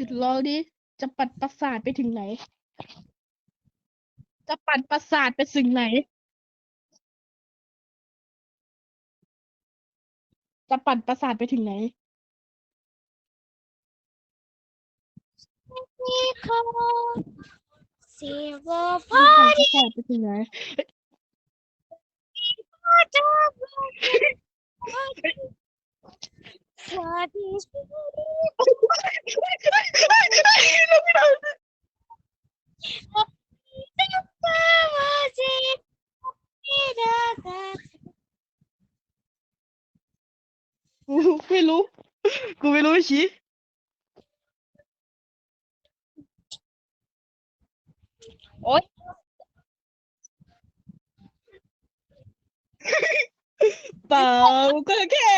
ยุดร้องดิจะปัดประสาทไปถึงไหน จะปัดประสาทไปถึงไหน จะปั่นประสาทไปถึงไหน Zero จะปั่นประสาทไปถึงไหน party. กูไม่รู้ กูไม่รู้ชี้ โอ๊ย เปล่าก็แค่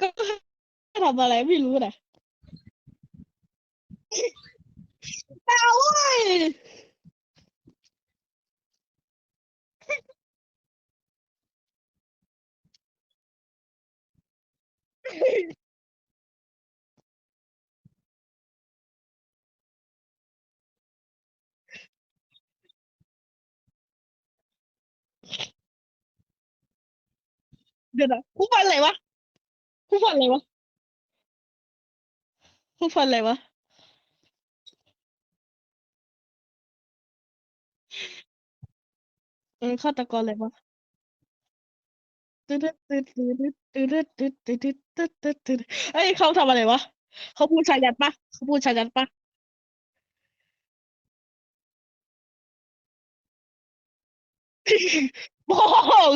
ก็ ทำอะไรไม่รู้นะเปล่าเว้ยเดี๋ยวนะคู่ฟันอะไรวะคู่ฟันอะไรวะ คู่ฟันอะไรวะ เออฆาตกรอะไรวะตึ๊ดตึ๊ดตึ๊ดตึ๊ดตึ๊ดตึ๊ดตึ๊ดตึ๊ดตึ๊ดตึ๊ดตึ๊ดเอ้ยเขาทำอะไรวะเขาพูดชายันปะเขาพูดชายันปะบอก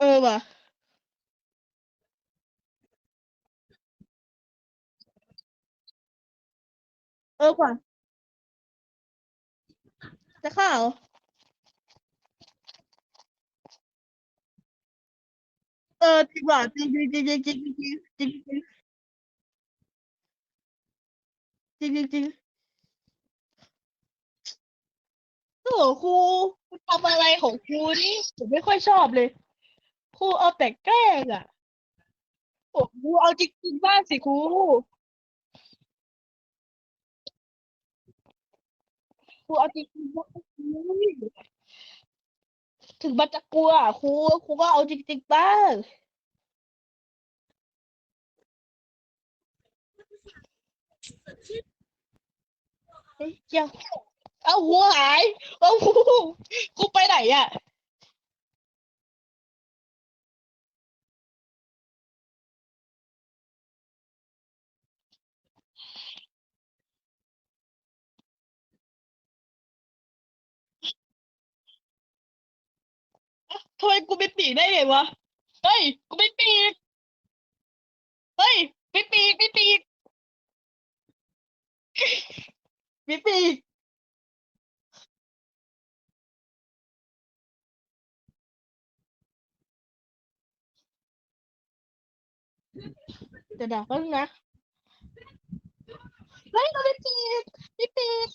เออว่ะเออกว่าจะเข้าเอเออจริงว่ะจริงจริงจริงจริงจริงจริงจริงจริงจริงจริงจริงโอ้ครูครูทำอะไรของครูนี่ผมไม่ค่อยชอบเลย ครูเอาแต่แกล้งอะโอ้ครูเอาจริงๆบ้างสิครูครูเอาจริงๆบ้างถึงมันจะกลัวครูครูก็เอาจริงๆบ้างเฮ้ยเจ้าเอาหัวหายเอาครูครูไปไหนอะ ทำไมกูเป็นปีกได้ไงวะ เฮ้ย กูเป็นปีก เฮ้ยเป็นปีกเป็นปีกเป็นปีกเดี๋ยวนะแป๊บนึงนะเฮ้ยเราเป็นปีกเป็นปีก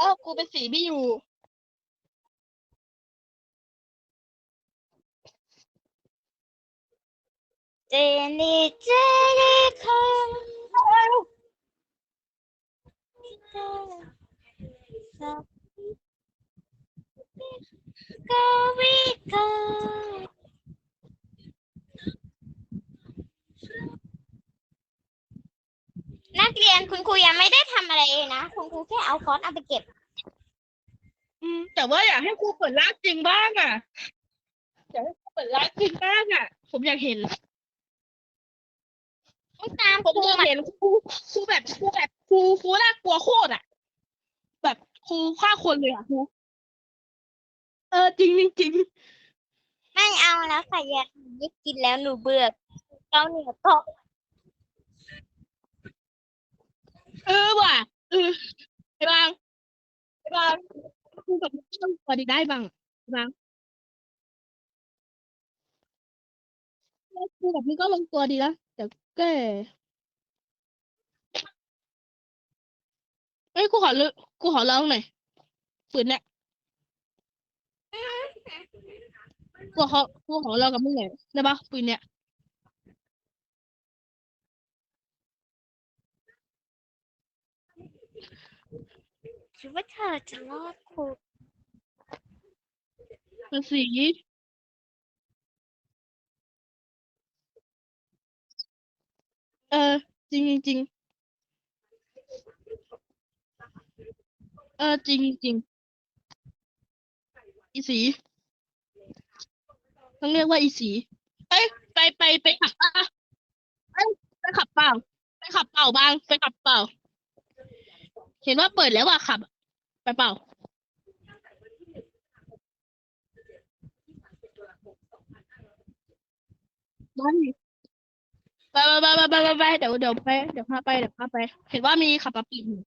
อ้ากูเป็นสีไม่อยู่ เจนี่เจนี่คงเอ้าก็วิกานัก เรียนคุณครูยังไม่ได้ทำอะไรเลยนะ คุณครูแค่เอาค้อนเอาไปเก็บ อืมแต่ว่าอยากให้ครูเปิดร้านจริงบ้างอะอยากให้ครูเปิดร้านจริงบ้างอะ ผมอยากเห็นต้องตามผมครูอยากมาเห็นครูครูแบบครูแบบครูครูน่ากลัวโคตรอะ แบบครูฆ่าคนเลยอะครูเออจริงจริงจริงไม่เอาแล้วค่ะยาไม่กินแล้วหนูเบื่อเกาเหนียวตก เออว่ะเออไอ้บางไอ้บางครูแบบนี้ต้องพอดีได้บ้างไอ้บางครูแบบนี้ก็ลงตัวดีนะแต่แกไอ้ยกูขอเลกูขอลองหน่อยฝืนเนี่ยกูขอกูขอลองกับมึงหน่อยได้ปะปืนเนี่ย คิดว่าเธอจะรอดครูเป็นสีเออ จริงจริงเออ จริงจริงอีสีต้องเรียกว่าอีสี เอ้ยไปไปไปขับป่ะเอ้ยไปขับเปล่า ไปขับเปล่าบ้าง ไปขับเปล่า เห็นว่าเปิดแล้วว่ะขับ ไปเปล่า ไปไปไปไปไปไปเดี๋ยวเดี๋ยวไปเดี๋ยวพาไปเดี๋ยวพาไป เห็นว่ามีขับปะปิดอยู่